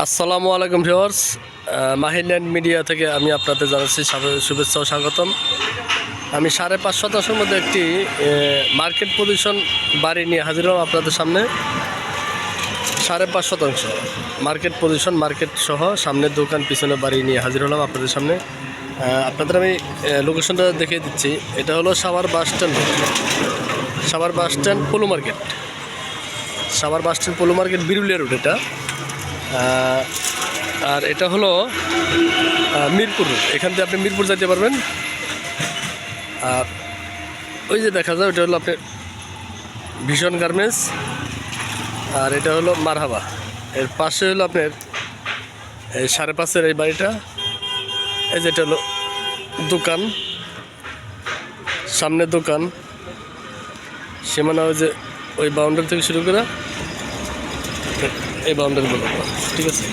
আসসালামু আলাইকুম viewers মাহিল্যান্ড media থেকে আমি আপনাদের জানাচ্ছি শুভেচ্ছা ও স্বাগতম। আমি সাড়ে পাঁচ শতাংশের মধ্যে একটি মার্কেট পজিশন বাড়ি নিয়ে হাজির হলাম আপনাদের সামনে। সাড়ে পাঁচ শতাংশ মার্কেট পজিশন মার্কেট সহ সামনের দোকান, পিছনে বাড়ি নিয়ে হাজির হলাম আপনাদের সামনে। আপনাদের আমি লোকেশনটা দেখিয়ে দিচ্ছি। এটা হলো Savar bus stand. Savar bus stand Polo market. Savar bus stand Polo market Birulia road এটা। আর এটা হলো মিরপুর। এখান থেকে আপনি মিরপুর যেতে পারবেন। আর ওই যে দেখা যায় ওটা হলো আপনার ভীষণ গার্মেন্টস। আর এটা হলো মারহাবা। এর পাশে হলো আপনার এই সাড়ে পাঁচের এই বাড়িটা। এই যেটা হলো দোকান। সামনে দোকান। সীমানা ওই যে, ওই বাউন্ডারি থেকে শুরু করে এই বাউন্ডারিগুলো ঠিক আছে?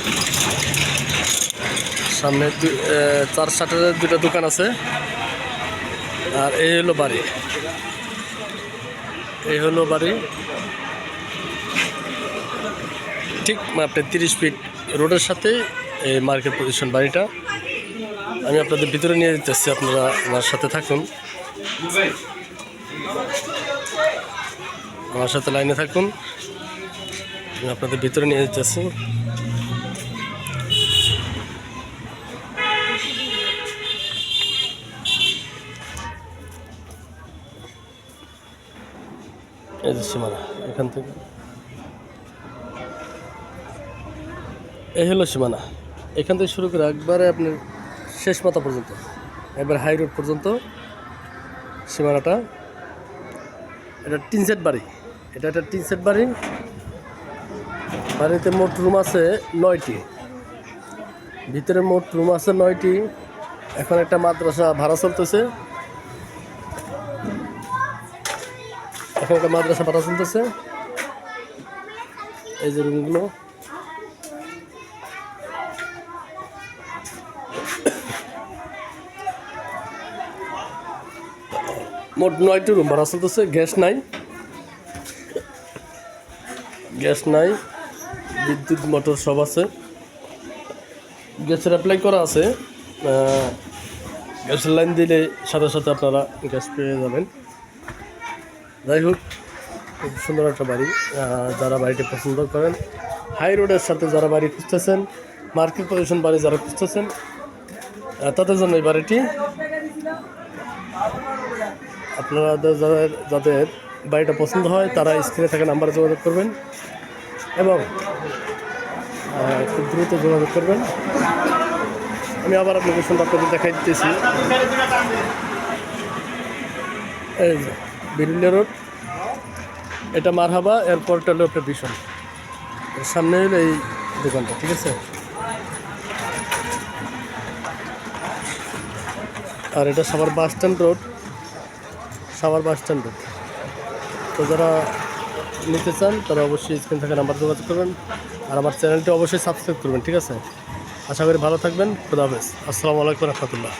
সামনে চার শাটারের দুটো দোকান আছে, আর এই হলো বাড়ি। এই হলো বাড়ি। ঠিক আপনার তিরিশ ফিট রোডের সাথে এই মার্কেট পজিশন বাড়িটা। আমি আপনাদের ভিতরে নিয়ে যেতেছি, আপনারা আমার সাথে থাকুন। আমার সাথে লাইনে থাকুন। আপনাদের ভিতরে নিয়ে যেতেছি এই সীমানা, এখান থেকে। এই হলো সীমানা। এখান থেকে শুরু করে একবারে আপনার শেষ মাথা পর্যন্ত, একবার হাই রোড পর্যন্ত সীমানাটা। এটা টিন সেট বাড়ি, এটা একটা টিন সেট বাড়ি। বাড়িতে মোট রুম আছে নয়টি। ভিতরে মোট রুম আছে নয়টি। এখন একটা মাদ্রাসা ভাড়া চলতেছে। এখন একটা মাদ্রাসা ভাড়া চলতেছে। এই যে রুমগুলো। মোট নয়টি রুম ভাড়া চলতেছে। গ্যাস নাই। গ্যাস নাই। বিদ্যুৎ মোটর সব আছে। গ্যাসের অ্যাপ্লাই করা আছে। গ্যাসের লাইন দিলে সাথে সাথে আপনারা গ্যাস পেয়ে যাবেন। যাই হোক, খুব সুন্দর একটা বাড়ি। যারা বাড়িটি পছন্দ করেন হাই রোডের সাথে যারা বাড়ি খুঁজতেছেন মার্কেট পজিশন বাড়ি যারা খুঁজতেছেন তাদের জন্য এই বাড়িটি। আপনারা যাদের যাদের বাড়িটা পছন্দ হয়, তারা স্ক্রিনে থাকা নাম্বারে যোগাযোগ করবেন। এবং খুব দ্রুত যোগাযোগ করবেন। আমি আবার লোকেশনটা আপনাদের দেখাই দিতেছি। এই যে, বিরুলিয়া রোড, এটা মারহাবা এরপরটা হলো একটা ভীষণ সামনে হলো এই দোকানটা, ঠিক আছে? আর এটা Savar bus stand road, Savar bus stand road. তো যারা নিতে চান তারা অবশ্যই স্ক্রিন থেকে নাম্বার যোগাযোগ করবেন। আর আমার চ্যানেলটি অবশ্যই সাবস্ক্রাইব করবেন, ঠিক আছে? আশা করি ভালো থাকবেন, খুদা হাফেজ। আসসালামু আলাইকুম রহমতুল্লাহ।